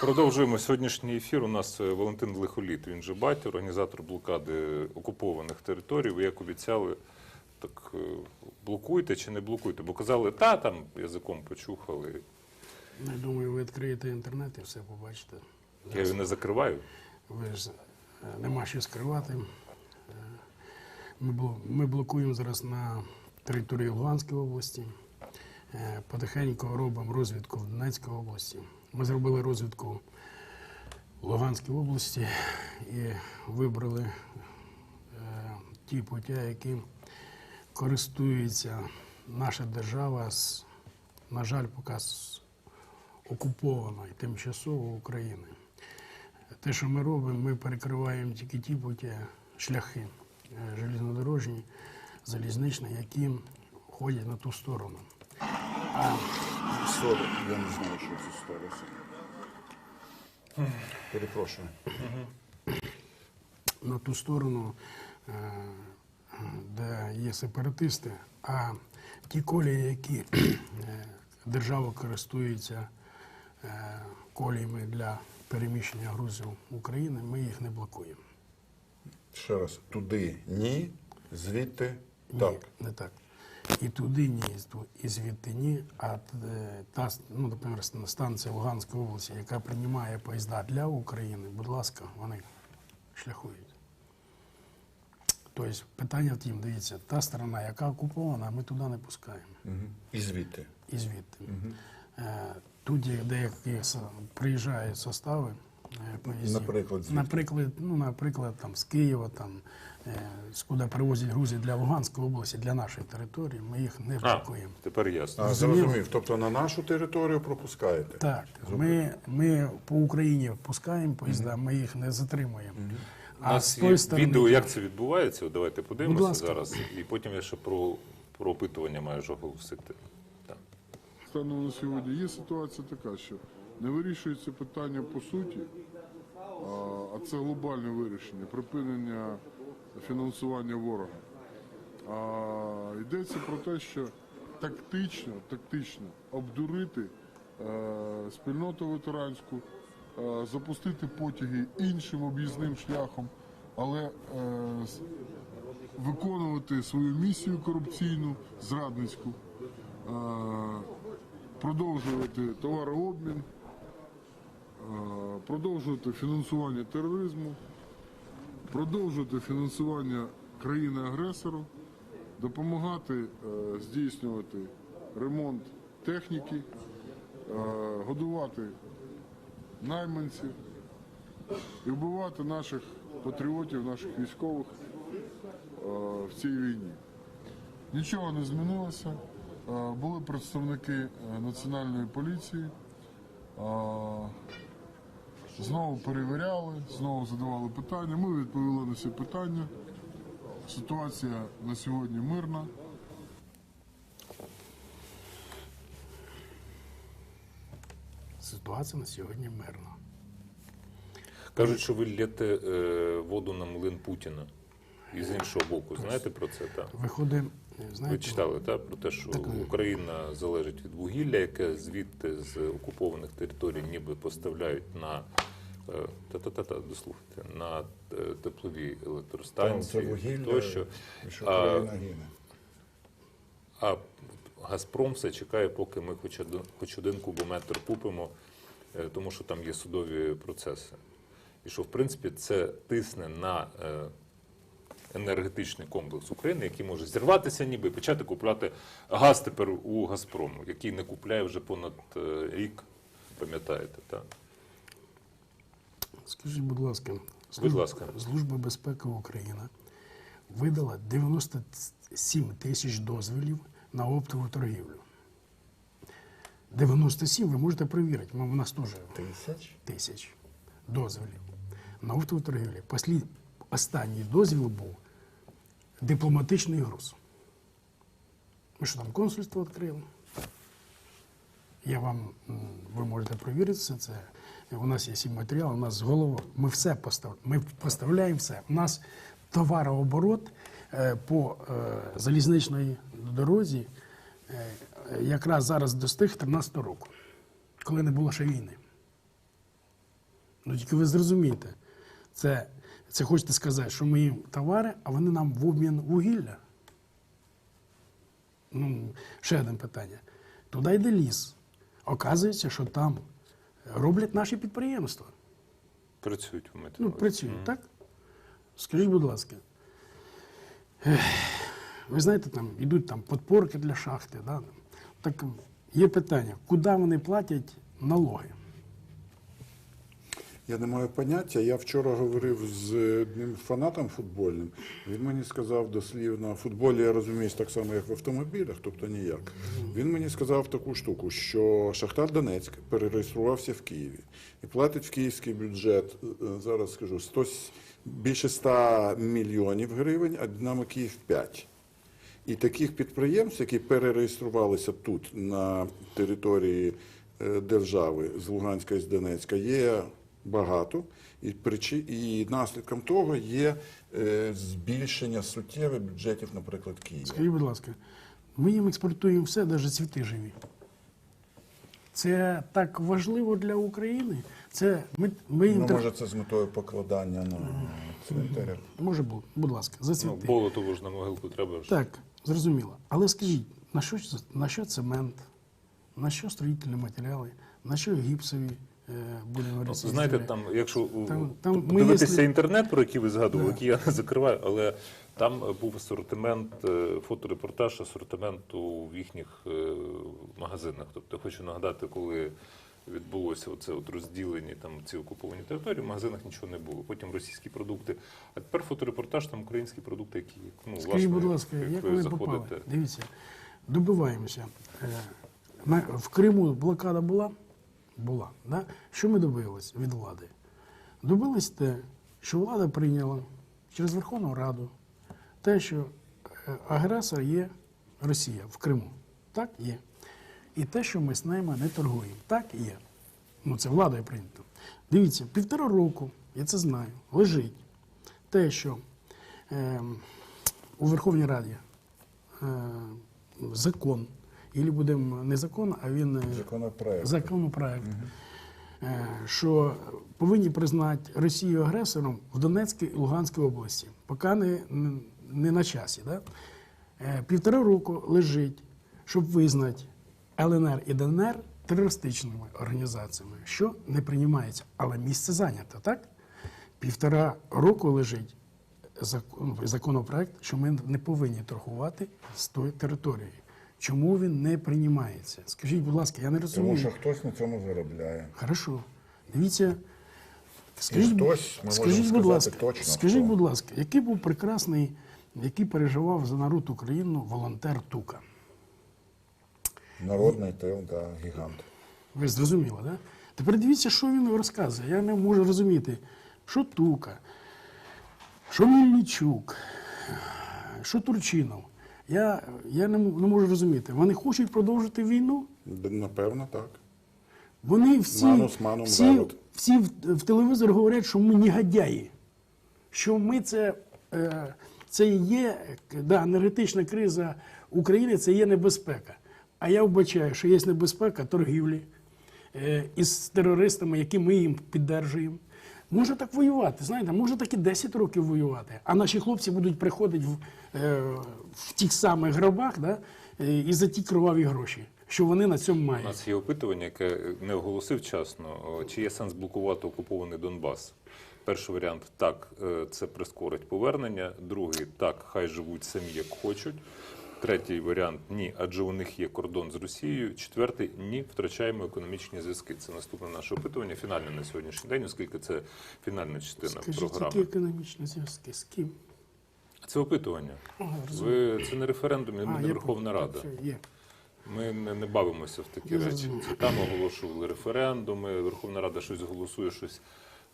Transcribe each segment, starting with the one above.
Продовжуємо сьогоднішній ефір. У нас е, Валентин Лихоліт. Він же батя, організатор блокади окупованих територій. Ви як обіцяли, так е, блокуйте чи не блокуйте? Бо казали, та там язиком почухали. Ну, Я думаю, ви відкриєте інтернет і все побачите. Я його не закриваю. Ви ж е, нема що скривати. Ми, блокуємо зараз на території Луганської області. Потихеньку робимо розвідку в Донецькій області. Ми зробили розвідку в Луганській області і вибрали е, ті пуття, які користується наша держава з, на жаль, поки з окупованої тимчасово України. Те, що ми робимо, ми перекриваємо тільки ті путі, шляхи е, железнодорожні, залізничні, які ходять на ту сторону. Сорі, я не знаю, що це сталося. Перепрошую. на ту сторону, е, де є сепаратисти, а ті колії, які е, держава користується е, коліями для переміщення грузів України, ми їх не блокуємо. Ще раз, туди ні, звідти Ні, не так. І туди ні, і звідти ні. А е, та, ну, наприклад, станція Луганської області, яка приймає поїзда для України, будь ласка, вони шляхують. Тобто питання в тім, дивіться, та сторона, яка окупована, ми туди не пускаємо. Мгм. І звідти. І звідти. Е, Тут с- приїжджають состави поїздів. Наприклад, звідки? наприклад, ну, наприклад, там, з Києва, там, е, з куди привозять грузи для Луганської області, для нашої території, ми їх не А, тепер ясно. А, зрозумів. Тобто на нашу територію пропускаєте? Так, ми, ми по Україні пускаємо поїзда, ми їх не затримуємо. У А з нас тої є сторони, відео, як це відбувається. Давайте подивимося зараз. І потім я ще про, про опитування маю ж оголосити. Так. Станом на сьогодні є ситуація така, що не вирішується питання по суті, а, це глобальне вирішення, припинення фінансування ворога. А йдеться про те, що тактично, тактично обдурити е, спільноту ветеранську, е, запустити потяги іншим об'їзним шляхом, але е, виконувати свою місію корупційну, зрадницьку, продовжувати товарообмін, продовжувати фінансування тероризму, продовжувати фінансування країни-агресору, допомагати е, здійснювати ремонт техніки, е, годувати найманців і вбивати наших патріотів, наших військових е, в цій війні. Нічого не змінилося. Е, Були представники е, національної поліції. Знову перевіряли, знову задавали питання. Ми відповіли на всі питання. Ситуація на сьогодні мирна. ситуація на сьогодні мирна. Кажуть, що ви лєте е, воду на млин Путіна. І з іншого боку, знаєте про це? Так. Виходить, Ви читали так, про те, що Так, е. Україна залежить від вугілля, яке звідти з окупованих територій ніби поставляють на е, та-та-та-та, дослухайте, на е, теплові Там це електростанції вугілля, тощо. що А, А Газпром все чекає, поки ми хоч один, хоч один кубометр купимо, е, тому що там є судові процеси. І що, в принципі, це тисне на е, енергетичний комплекс України, який може зірватися, ніби і почати купляти газ тепер у Газпрому, який не купляє вже понад е, рік, пам'ятаєте, так? скажіть, будь ласка, Будь ласка. Служба безпеки України видала 97 тисяч дозволів на оптову торгівлю. 97, ви можете перевірити, ми- у нас теж Тисяч? тисяч дозволів на оптову торгівлю. Послід... Останній дозвіл був дипломатичний груз. Ми що там консульство відкрили? Я вам, ви можете перевірити все це. У нас є всі матеріали, у нас з голови. Ми все поставляємо. Ми поставляємо все. У нас товарооборот е, по е, залізничній дорозі е, якраз зараз достиг 13 року, коли не було ще війни. Ну тільки ви зрозумієте, це, це хочете сказати, що ми їм товари, а вони нам в обмін вугілля. Ну, ще одне питання. Туди йде ліс. Оказується, що там роблять наші підприємства. Працюють у метро. Ну, працюють, так? Скажіть, будь ласка, ех, ви знаєте, там йдуть там подпорки для шахти, да? так є питання, куди вони платять налоги? Я не маю поняття. Я вчора говорив з одним фанатом футбольним. Він мені сказав дослівно, в футболі я розуміюсь так само, як в автомобілях, тобто ніяк. Він мені сказав таку штуку, що Шахтар Донецьк перереєструвався в Києві і платить в київський бюджет, е, зараз скажу, 100, більше 100 мільйонів гривень, а Динамо Київ 5. І таких підприємств, які перереєструвалися тут, на території е, держави з Луганська і з Донецька, є багато. І, причи... і наслідком того є е, збільшення суттєве бюджетів, наприклад, Києва. Скажіть, будь ласка, ми їм експортуємо все, навіть цвіти живі. Це так важливо для України. Це ми, ми Ну, тр- може, це з метою покладання на цвинтарях. може бу- будь ласка, за Ну, болото ж на могилку треба ж. Так, зрозуміло. Але скажіть, на що, на що цемент, на що строїтельні матеріали, на що гіпсові е, будемо Ну. Знаєте, там, якщо Там- там ми, подивитися якщо- інтернет, про який ви згадували, який я не закриваю, але там був асортимент, е, фоторепортаж асортименту в їхніх е, магазинах. Тобто хочу нагадати, коли відбулося оце от розділені там ці окуповані території, в магазинах нічого не було. Потім російські продукти. А тепер фоторепортаж, там українські продукти, які ну, Скажіть, власне, будь ласка, як ви вони заходите. попали? Дивіться, добиваємося. В Криму блокада була? Була. Да? Що ми добились від влади? Добились те, що влада прийняла через Верховну Раду те, що е, агресор є Росія в Криму. Так є. І те, що ми з ними не торгуємо. Так є. Ну, це владою прийнято. Дивіться, півтора року, я це знаю, лежить те, що ем, у Верховній Раді е, закон, або будемо не закон, а він е, Законопроект. законопроект, е, що повинні признати Росію агресором в Донецькій і Луганській області, поки не, не, на часі. Да? Е, Півтора року лежить, щоб визнати ЛНР і ДНР терористичними організаціями, що не приймається, але місце зайнято, так? Півтора року лежить закон- законопроект, що ми не повинні торгувати з тої території. Чому він не приймається? Скажіть, будь ласка, я не розумію. Тому що хтось на цьому заробляє. Хорошо. Дивіться. Скажіть, хтось, ми скажіть будь ласка, точно, скажіть, хто. будь ласка, який був прекрасний, який переживав за народ України волонтер Тука? Народний тил, да, гігант. Ви зрозуміли, так? Да? Тепер дивіться, що він розказує. Я не можу розуміти, що Тука, що Мельничук, що Турчинов. Я, я не, не можу розуміти. Вони хочуть продовжити війну. Напевно, так. Вони всі, Манус манум всі, всі в, в телевізор говорять, що ми негодяї, що ми це, е, це є да, енергетична криза України, це є небезпека. А я вбачаю, що є небезпека торгівлі е, із терористами, які ми їм піддержуємо. Може так воювати, знаєте, може так і 10 років воювати, а наші хлопці будуть приходити в, е, в тих самих гробах да, і за ті кроваві гроші, що вони на цьому У мають. нас є опитування, яке не оголосив вчасно. Чи є сенс блокувати окупований Донбас? Перший варіант так, е, це прискорить повернення. Другий так, хай живуть самі як хочуть. Третій варіант ні, адже у них є кордон з Росією. Четвертий ні, втрачаємо економічні зв'язки. Це наступне наше опитування. Фінальне на сьогоднішній день, оскільки це фінальна частина Скажіть, які програми. економічні зв'язки? З ким? Це опитування. Ага. Ви це не референдум, А, не Верховна. Рада. Є. Ми не, не бавимося в такі Я речі. Це там оголошували референдуми, Верховна Рада щось голосує, щось.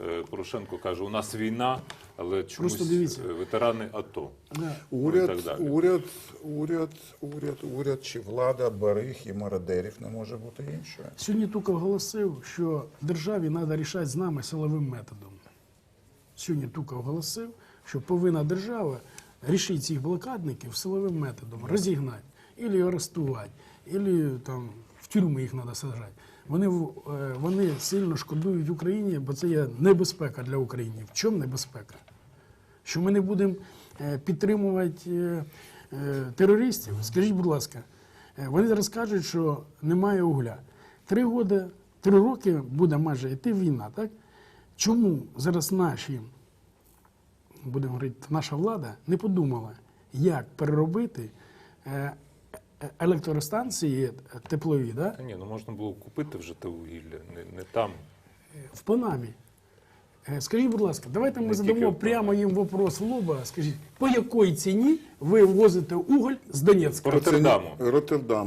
Е, Порошенко каже, у нас війна, але чомусь е, ветерани АТО. Ну, і Уряд, так далі. уряд, уряд, уряд, уряд чи влада бариг і мародерів не може бути іншою. Сьогодні Туков оголосив, що державі треба рішати з нами силовим методом. Сьогодні Туков оголосив, що повинна держава рішити цих блокадників силовим методом, розігнати, або арестувати, або там в тюрми їх треба саджати. Вони, е, вони сильно шкодують Україні, бо це є небезпека для України. В чому небезпека? Що ми не будемо е, підтримувати е, терористів? Скажіть, будь ласка, вони зараз кажуть, що немає угля. Три роки, три роки буде майже йти війна, так? Чому зараз наші, будемо говорити, наша влада не подумала, як переробити електростанції теплові, да? Та ні, ну можна було купити вже те вугілля, не, не там. в Панамі. Е, Скажіть, будь ласка, давайте ми Не задамо прямо їм вопрос в лоба. Скажіть, по якій ціні ви ввозите уголь з Донецька? Роттердаму.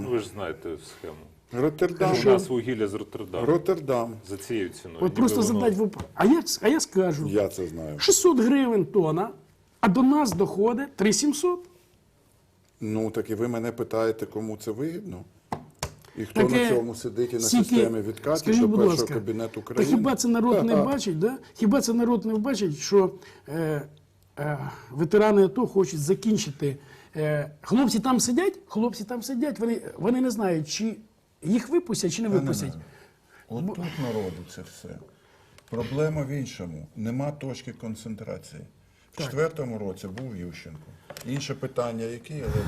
Ну, Ви ж знаєте схему. Роттердам. У нас вугілля з Роттердаму. Роттердам. За цією ціною. От просто воно- задать вопрос. А я, а я скажу, Я це знаю. 600 гривень тонна, а до нас доходить 3700. Ну так і ви мене питаєте, кому це вигідно? І хто Таке на цьому сидить і на скільки- системі відкатів до будь першого ласка, кабінету Та хіба це народ не бачить? Да? Хіба це народ не бачить, що е, е, ветерани АТО хочуть закінчити. Е, хлопці там сидять, хлопці там сидять, вони, вони не знають, чи їх випустять, чи не випустять. От тут народу це все. Проблема в іншому. Нема точки концентрації. В четвертому році був Ющенко. Інше питання, які, але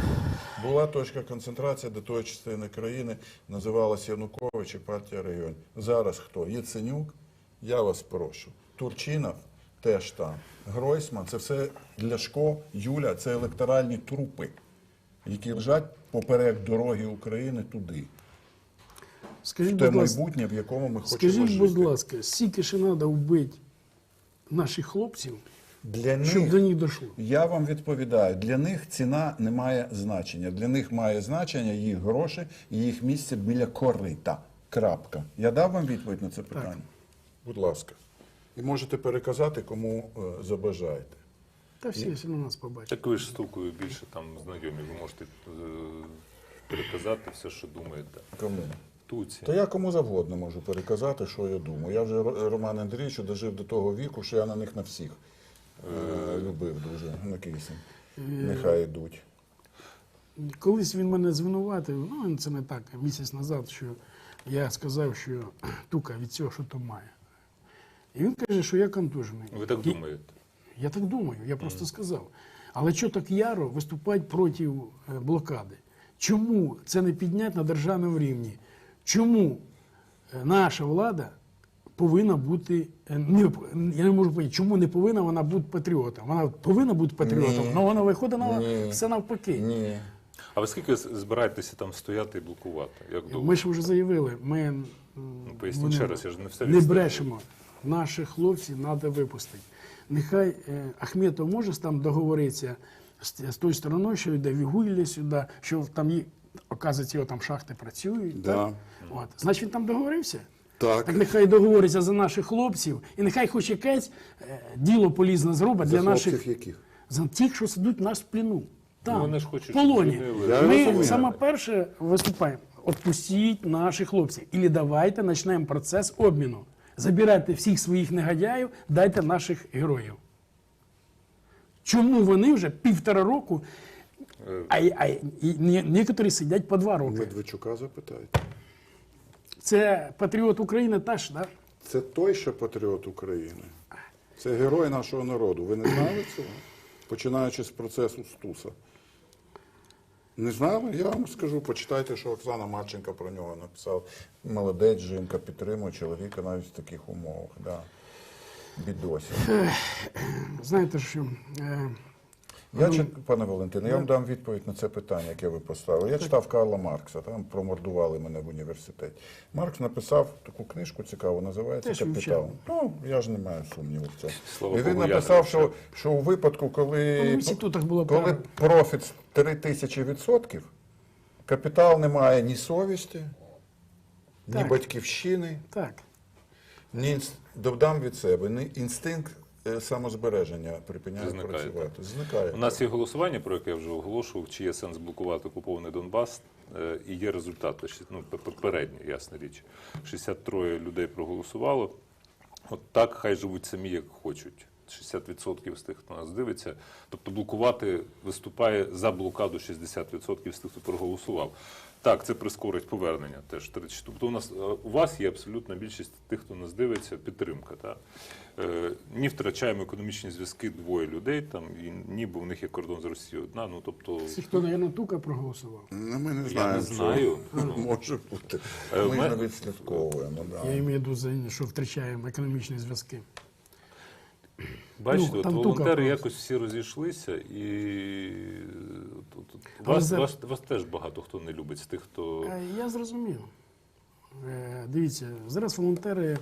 була точка концентрації до тої частини країни, називалася Янукович і партія регіонів. Зараз хто? Єценюк? Я вас прошу. Турчинов теж там. Гройсман це все Ляшко, Юля, це електоральні трупи, які лежать поперек дороги України туди. Скажіть, Те майбутнє, в якому ми хочемо скажіть, жити. будь ласка, скільки ще треба вбити наших хлопців, Для щоб до них дійшло? я вам відповідаю, для них ціна не має значення. Для них має значення їх гроші і їх місце біля корита. Крапка. Я дав вам відповідь на це питання? Будь ласка. І можете переказати, кому е, забажаєте. Та всі все на нас побачать. Так ви ж стукою більше там знайомі, ви можете е, переказати все, що думаєте. Кому? Туці. Та я кому завгодно можу переказати, що я думаю. Я вже Ро- Роман Андрійовичу дожив до того віку, що я на них на всіх любив дуже на кисень. Нехай йдуть. Колись він мене звинуватив, ну це не так, місяць назад, що я сказав, що тука від цього, що то має. І він каже, що я контужений. Ви так І- думаєте? Я так думаю, я просто сказав. Але що так яро виступати проти е, блокади? Чому це не підняти на державному рівні? Чому е, наша влада повинна бути е, не, я не можу поняти, чому не повинна вона бути патріотом? Вона повинна бути патріотом, але вона виходить на Ні. все навпаки. Ні. А ви скільки збираєтеся там стояти і блокувати? Як довго? Ми ж вже заявили, ми Ну, поясніть вони- ще раз, я ж не все не брешемо. Наших хлопців треба випустити. Нехай е, Ахметов може там договоритися з, з тою стороною, що йде вугілля сюди, що там є, оказується, його там шахти працюють. Да. Так? От. Значить, він там договорився. Так. Так нехай договориться за наших хлопців, і нехай хоч якесь е, діло полізне зробить За для наших яких? за тих, що сидуть в нас в плену. Там, Ну, вони ж хочуть, в полоні. щоб звільнили. Я Ми розумію. саме перше виступаємо. Отпустіть наших хлопців. І давайте почнемо процес обміну. Забирайте всіх своїх негодяїв, дайте наших героїв. Чому вони вже півтора року, а, й- а й- і ні- некоторі сидять по два роки? Медведчука запитайте. Це патріот України теж, да? Це той, що патріот України. Це герой нашого народу. Ви не знали цього? Починаючи з процесу Стуса. Не знали? Я вам скажу, почитайте, що Оксана Марченка про нього написала. Молодець, жінка підтримує чоловіка навіть в таких умовах. Да. Бідосі. Знаєте, що е, Я чит... пане Валентине, я вам дам відповідь на це питання, яке ви поставили. Я читав Карла Маркса, там промордували мене в університеті. Маркс написав таку книжку цікаву, називається Теж Капітал. вивчав. Ну, я ж не маю сумніву в цьому. Слава І він Богу, я написав, не що, що у випадку, коли, Ну, в інститутах було коли профіт 3 тисячі відсотків, капітал не має ні совісті, ні Так. батьківщини, так. ні інс- додам від себе, ні інстинкт самозбереження припиняє Зникає, працювати. Зникає. У нас є голосування, про яке я вже оголошував, чи є сенс блокувати окупований Донбас, е, і є результати. Ну, п- попередні, ясна річ. 63 людей проголосувало. От так хай живуть самі, як хочуть. 60% з тих, хто нас дивиться. Тобто блокувати виступає за блокаду 60% з тих, хто проголосував. Так, це прискорить повернення теж. 30. Тобто у нас е, у вас є абсолютна більшість тих, хто нас дивиться, підтримка. Та? Е, ні втрачаємо економічні зв'язки двоє людей, там, і ніби у них є кордон з Росією одна. Ну, тобто, Всі, хто на Янутука проголосував. Ну, ми не Я не знаю. Що може бути. Е, Ми ж не відслідковуємо. Да. Я маю в виду, що втрачаємо економічні зв'язки. Бачите, Ну, от волонтери якось всі розійшлися, і тут, Але вас, за- вас, вас теж багато хто не любить з тих, хто. Е, Я зрозумів. Е, Дивіться, зараз волонтери,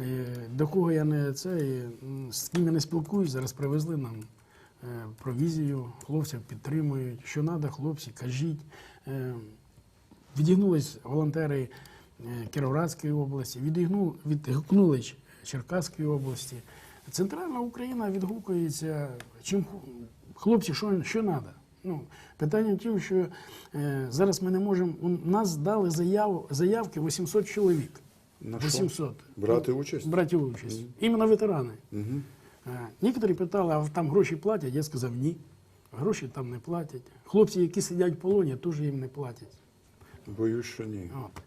е, до кого я не це, з ким я не спілкуюсь, зараз привезли нам провізію, хлопців підтримують. Що треба, хлопці, кажіть. Відігнулись волонтери Кіровоградської області, відігну- відгукнулись Черкаської області. Центральна Україна відгукується, чим хлопці, що, що треба. Ну, питання в тім, що е, зараз ми не можемо. У нас дали заяву, заявки 800 чоловік. На що? 800. Брати участь? Брати участь. Іменно ветерани. Угу. Е, Некоторі питали, а там гроші платять? Я сказав ні. Гроші там не платять. Хлопці, які сидять в полоні, теж їм не платять. Боюсь, що ні. От.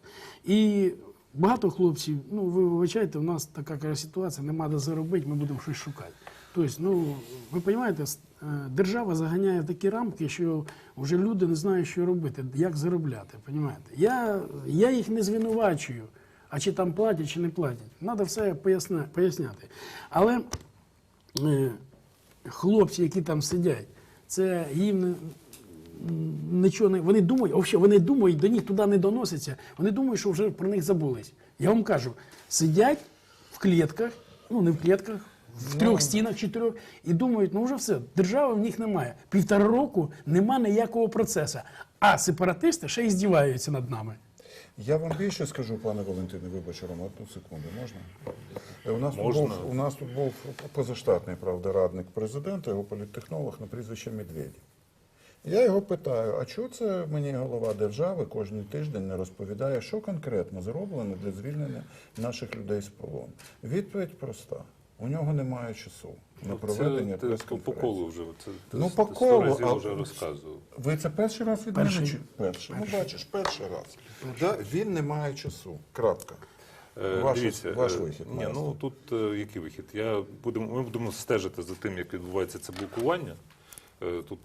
І багато хлопців, ну ви вибачайте, у нас така ситуація, нема де заробити, ми будемо щось шукати. Тобто, ну ви розумієте, е, держава заганяє в такі рамки, що вже люди не знають, що робити, як заробляти. Розумієте? Я, я їх не звинувачую, а чи там платять, чи не платять. Треба все поясня, поясняти. Але е, хлопці, які там сидять, це їм нічого не. Вони думають, взагалі, вони думають, до них туди не доноситься. Вони думають, що вже про них забулись. Я вам кажу, сидять в клітках, ну не в клітках, в трьох стінах, чотирьох, і думають, ну вже все, держави в них немає. Півтора року нема ніякого процесу. А сепаратисти ще й здіваються над нами. Я вам більше скажу, пане Валентине, вибач, Рома, одну секунду, можна? Е, У нас, тут Можна. був, у нас тут був позаштатний правда, радник президента, його політтехнолог на прізвище Медведєв. Я його питаю, а чого це мені голова держави кожен тиждень не розповідає, що конкретно зроблено для звільнення наших людей з полону? Відповідь проста. У нього немає часу на проведення це, ти по, колу вже. Це, Ну, по колу, разів а- вже розказував. Ви це перший раз від Перший. мене чи перший? Ну, бачиш, перший раз. Да, він не має часу. Крапка. Е, Ваш- Дивіться, ваш е, вихід, Ні, ну тут е, який вихід? Я будемо, ми будемо стежити за тим, як відбувається це блокування. Тут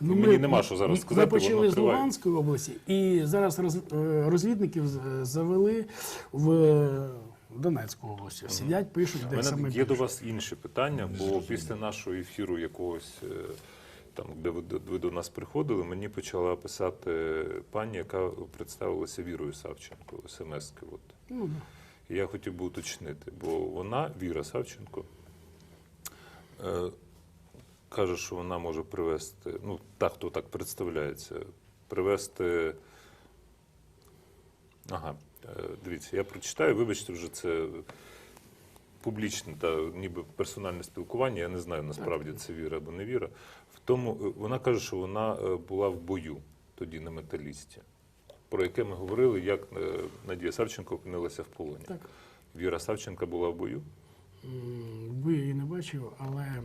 Ну, мені нема що зараз ми- сказати. Ми почали з. Луганської області, і зараз роз, е, розвідників завели в е, Донецьку область. Сидять, пишуть, де саме є до вас інше питання, бо після нашого ефіру якогось, е, там, де ви, ви до нас приходили, мені почала писати пані, яка представилася Вірою Савченко, смс-ки. От. Ну. Я хотів би уточнити, бо вона, Віра Савченко, е, каже, що вона може привезти, ну, та, хто так представляється, привезти. Ага, е, дивіться, я прочитаю, вибачте, вже це публічне та ніби персональне спілкування. Я не знаю, насправді це віра або не віра. В тому, е, вона каже, що вона е, була в бою тоді на металісті, про яке ми говорили, як Надія Савченко опинилася в полоні. Так. Віра Савченка була в бою. Ви її не бачив, але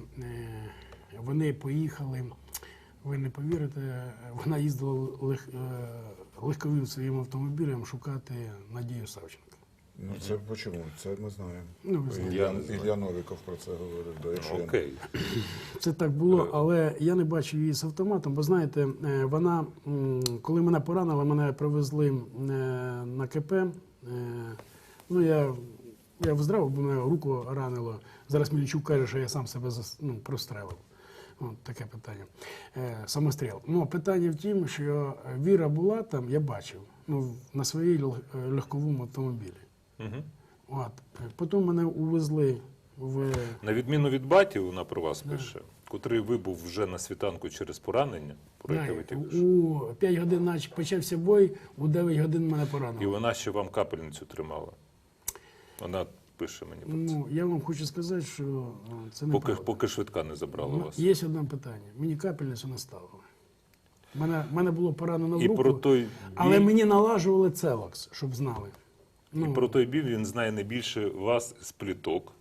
вони поїхали. Ви не повірите, вона їздила лег, е, легковим своїм автомобілем шукати Надію Савченко. Ну це почому? Це ми знаємо. Ну, ви знаєте. Я Ілля. Ілля Новіков про це говорив. Да, якщо я Окей. Це так було, але я не бачив її з автоматом, бо знаєте, е, вона, м, коли мене поранили, мене привезли е, на КП. е, Ну, я, я вздравив, бо мене руку ранило. Зараз Мільчук каже, що я сам себе зас- ну, прострелив. От таке питання. Е, самостріл. Ну, питання в тім, що Віра була там, я бачив, ну, на своїй е, легковому автомобілі. Угу. От. Е, Потім мене увезли в. На відміну від баті, вона про вас пише, котрий вибув вже на світанку через поранення, про яке ви тільки що. у 5 годин нач- почався бой, у 9 годин мене І вона ще вам капельницю тримала. Вона пише мені про це. Ну, я вам хочу сказати, що е, це не Поки, правда. поки швидка не забрала вас. Є одне питання. Мені капельницю не ставили. Мене, мене було поранено в І про той але біль- мені налажували целокс, щоб знали. І Ну, про той біль він знає не більше вас з пліток.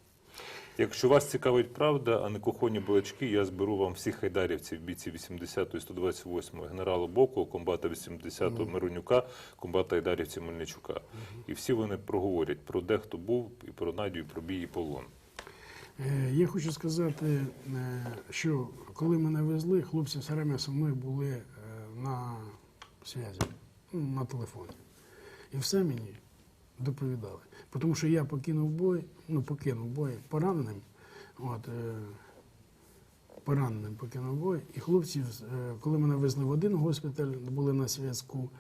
Якщо вас цікавить правда, а не кухонні балачки, я зберу вам всіх хайдарівців, бійців 80-ї, 128-ї, генерала Боку, комбата 80-го Миронюка, комбата айдарівців Мельничука. І всі вони проговорять про де хто був, і про Надю, і про бій і полон. Е, Я хочу сказати, е, що коли мене везли, хлопці все время зі мною були е, на зв'язі, ну, на телефоні. І все мені доповідали. Тому що я покинув бой, ну покинув бой пораненим. От, е, пораненим покинув бой. І хлопці, е, коли мене везли в один госпіталь, були на зв'язку.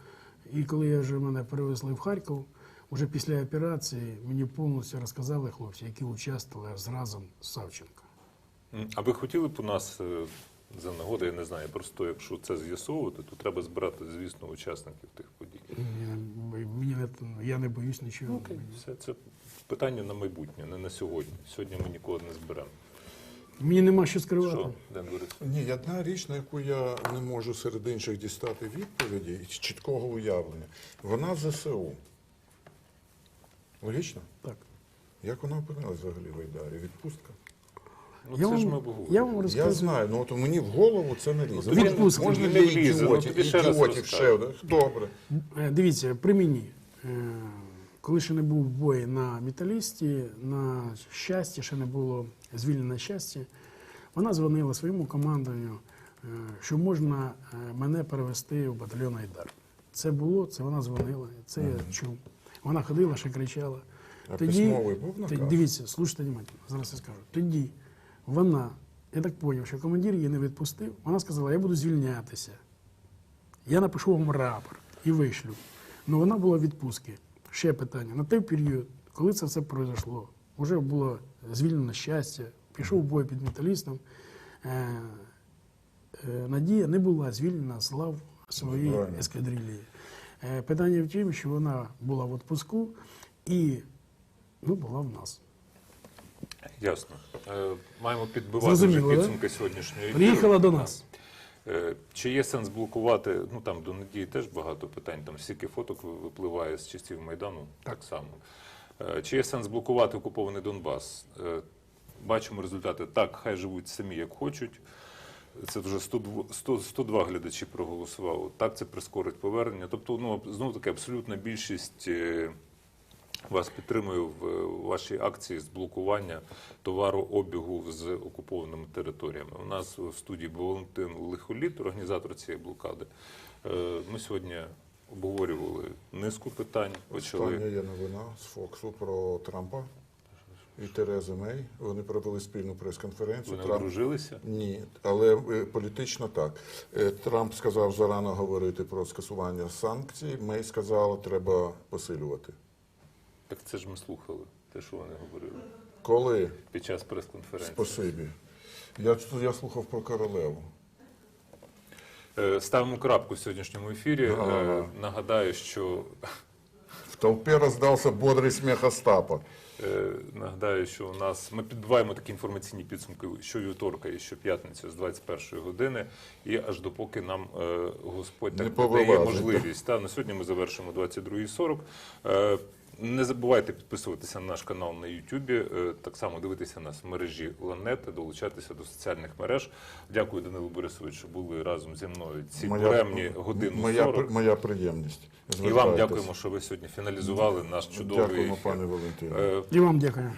І коли я вже мене перевезли в Харків, вже після операції мені повністю розказали хлопці, які участвували зразу з Савченко. А ви хотіли б у нас е, за нагоди, я не знаю, просто якщо це з'ясовувати, то треба збирати, звісно, учасників тих подій. Мені не, я не боюсь нічого. Все це питання на майбутнє, не на сьогодні. Сьогодні ми нікого не зберемо. Мені нема що скривати. Що, Ден Ні, одна річ, на яку я не можу серед інших дістати відповіді і чіткого уявлення, вона ЗСУ. Логічно? Так. Як вона опинилась взагалі в Айдарі? Відпустка? Ну я, це ж ми обговорюємо. я вам Я знаю, ну от мені в голову це не лізе. тобі можна для влізе, ну, ідіотів, тобі ще раз ідіотів розкажу. один. Добре. Е, Дивіться, при мені, е, коли ще не був бой на металісті, на щастя, ще не було звільнено щастя, вона дзвонила своєму командуванню, е, що можна е, мене перевести в батальйон Айдар. Це було, це вона дзвонила, це я чув. Вона ходила, ще кричала. А письмовий був наказ? Тоді- Дивіться, слушайте внимательно, зараз я скажу. Тоді вона, я так зрозумів, що командир її не відпустив, вона сказала, я буду звільнятися. Я напишу вам рапорт і вишлю. Ну вона була в відпустці. Ще питання. На той період, коли це все пройшло, вже було звільнено щастя, пішов в бой під металістом. Е, е, Надія не була звільнена з лав своєї ескадрилії. Е, питання в тім, що вона була в відпуску і ну, була в нас. Ясно. Е, Маємо підбивати Зрозуміло, вже підсумки сьогоднішньої. ефіру. Приїхала до нас. Е, Чи є сенс блокувати? Ну там до надії теж багато питань. Там стільки фоток випливає з часів майдану, так, само. Е, Чи є сенс блокувати окупований Донбас? Бачимо результати. Так, хай живуть самі як хочуть. Це вже 102, 100, 102 глядачі проголосувало. Так, це прискорить повернення. Тобто, ну знову таки, абсолютна більшість вас підтримує в е, вашій акції з блокування товарообігу з окупованими територіями. У нас в студії був Валентин Лихоліт, організатор цієї блокади. Е, Ми сьогодні обговорювали низку питань. Остання є новина з Фоксу про Трампа і Терези Мей. Вони провели спільну прес-конференцію. вони Трамп-. Ні, але е, політично так. Трамп сказав зарано говорити про скасування санкцій. Мей сказала, треба посилювати. Так це ж ми слухали, те, що вони говорили Коли? під час прес-конференції. Спасибі. Я, я слухав про королеву. Е, Ставимо крапку в сьогоднішньому ефірі. Е, Ага. Нагадаю, що В толпі роздався бодрий сміх Остапа. Е, Нагадаю, що у нас ми підбиваємо такі інформаційні підсумки щовівторка і щоп'ятницю з 21 години, і аж допоки нам е, Господь Не так дає повилазить, можливість. Та на сьогодні ми завершимо 22.40. Е, не забувайте підписуватися на наш канал на YouTube, е, так само дивитися нас в мережі Ланет, долучатися до соціальних мереж. Дякую, Данилу Борисовичу, що були разом зі мною ці буремні години. моя, 40. моя приємність. І вам дякуємо, що ви сьогодні фіналізували наш чудовий Дякуємо, пане Валентине. Е, І вам дякую.